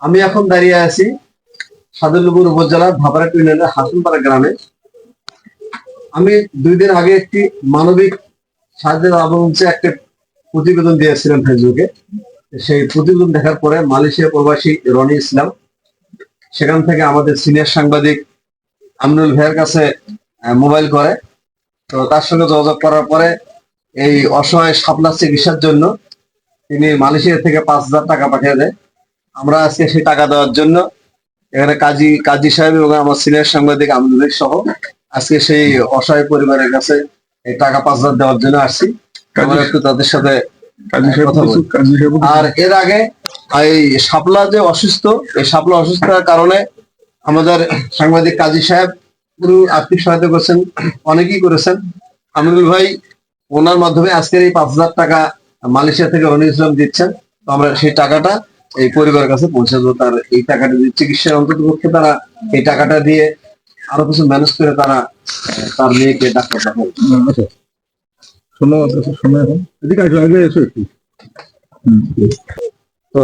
আমি এখন দাঁড়িয়ে আছি সাদুল্লপুর উপজেলার ভাপারাট ইউনিয়নের হাসনপাড়া গ্রামে। আমি দুই দিন আগে একটি মানবিক সাহায্যের আবরণে একটা প্রতিবেদন দিয়েছিলাম ফেসবুকে। সেই প্রতিবেদন দেখার পরে মালয়েশিয়া প্রবাসী রনি ইসলাম, সেখান থেকে আমাদের সিনিয়র সাংবাদিক আমনুল ভাইয়ের কাছে মোবাইল করে। তো তার সঙ্গে যোগাযোগ করার পরে এই অসহায় সাপলা চিকিৎসার জন্য তিনি মালয়েশিয়া থেকে পাঁচ হাজার টাকা পাঠিয়ে দেয়। আমরা আজকে সেই টাকা দেওয়ার জন্য এখানে কাজী কাজী সাহেব এবং আমার সিনিয়র সাংবাদিক আমদুল সহ আজকে সেই অসহায় পরিবারের কাছে এই টাকা পাঁচ হাজার দেওয়ার জন্য আসছি। আমরা একটু তাদের সাথে আর এর আগে এই শাপলা যে অসুস্থ এই শাপলা অসুস্থতার কারণে আমাদের সাংবাদিক কাজী সাহেব পুরো আর্থিক সহায়তা করেছেন অনেকেই করেছেন। আমিনুল ভাই ওনার মাধ্যমে আজকের এই পাঁচ হাজার টাকা মালয়েশিয়া থেকে রনি ইসলাম দিচ্ছেন তো আমরা সেই টাকাটা এই পরিবারের কাছে পৌঁছে দেবো তার এই টাকাটা দিয়ে চিকিৎসার অন্তত পক্ষে তারা এই টাকাটা দিয়ে আরও কিছু ম্যানেজ করে তারা তার মেয়েকে ডাক্তার দেখাবে। আচ্ছা। আচ্ছা, হুম। তো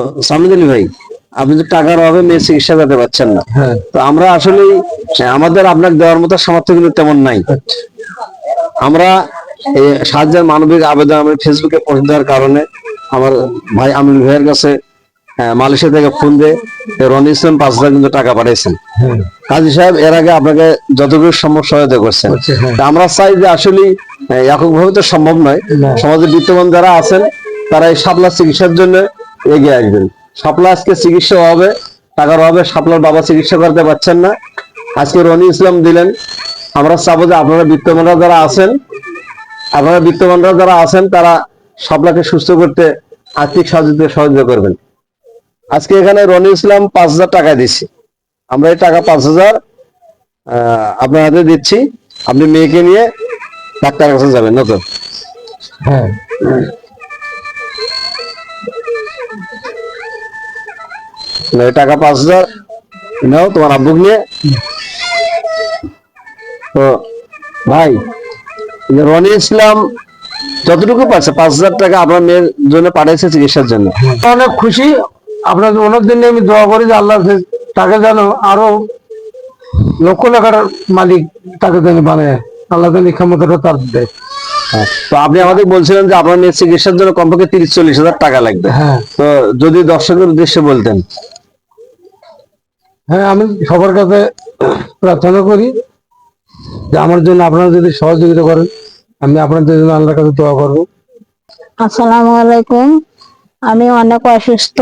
ভাই আপনি তো টাকার অভাবে মেয়ে চিকিৎসা করতে পারছেন না। হ্যাঁ। তো আমরা আসলে আমাদের আপনাকে দেওয়ার মতো সামর্থ্য কিন্তু তেমন নাই। আমরা এই সাহায্যের মানবিক আবেদন আমি ফেসবুকে পোস্ট দেওয়ার কারণে আমার ভাই আমিন ভাইয়ের কাছে মালয়েশিয়া থেকে ফোন দিয়ে রনি ইসলাম পাঁচ হাজার কিন্তু টাকা পাঠিয়েছেন কাজী সাহেব এর আগে আপনাকে যতটুকু সম্ভব সহায়তা করছেন। আমরা চাই যে আসলে এককভাবে তো সম্ভব নয়। সমাজে বিত্তবান যারা আছেন তারা এই সাপলা চিকিৎসার জন্য এগিয়ে আসবেন। সাপলা আজকে চিকিৎসা হবে টাকার অভাবে সাপলার বাবা চিকিৎসা করতে পারছেন না। আজকে রনি ইসলাম দিলেন। আমরা চাবো যে আপনারা বিত্তমানরা যারা আছেন আপনারা বিত্তমানরা যারা আছেন তারা সাপলাকে সুস্থ করতে আর্থিক সাহায্য সহযোগিতা করবেন। আজকে এখানে রনি ইসলাম পাঁচ হাজার টাকা দিচ্ছি আমরা এই টাকা পাঁচ হাজার আপনার হাতে দিচ্ছি। আপনি মেয়েকে নিয়ে ডাক্তারের কাছে যাবেন না তো? হ্যাঁ। এই টাকা পাঁচ হাজার নাও তোমার আব্বুক নিয়ে। তো ভাই রনি ইসলাম যতটুকু পাচ্ছে পাঁচ হাজার টাকা আপনার মেয়ের জন্য পাঠিয়েছে চিকিৎসার জন্য। অনেক খুশি। আপনার অনেক দিনে আমি দোয়া করি যে আল্লাহ তাকে যেন আরও লক্ষ টাকার মালিক তাকে যেন বানায়। আল্লাহ যেন ক্ষমতাটা তার দেয়। হ্যাঁ। তো আপনি আমাদের বলছিলেন যে আপনার মেয়ের চিকিৎসার জন্য কমপক্ষে তিরিশ চল্লিশ হাজার টাকা লাগবে। হ্যাঁ। তো যদি দর্শকের উদ্দেশ্যে বলতেন। হ্যাঁ আমি সবার কাছে প্রার্থনা করি যে আমার জন্য আপনারা যদি সহযোগিতা করেন, আমি আপনাদের জন্য আল্লাহর কাছে দোয়া করব। আসসালামু আলাইকুম। আমি অনেক অসুস্থ।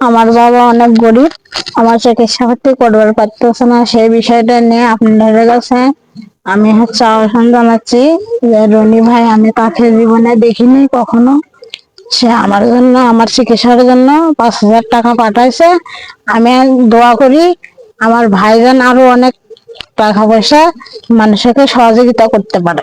আমার বাবা অনেক গরিব। আমার চিকিৎসা করতে করবার পারতেছে না। সেই বিষয়টা নিয়ে আপনাদের কাছে আমি হচ্ছে আহ্বান জানাচ্ছি যে রনি ভাই, আমি তাকে জীবনে দেখিনি কখনো। সে আমার জন্য, আমার চিকিৎসার জন্য পাঁচ হাজার টাকা পাঠাইছে। আমি দোয়া করি। আমার ভাইজান আরও অনেক টাকা পয়সা মানুষকে সহযোগিতা করতে পারে।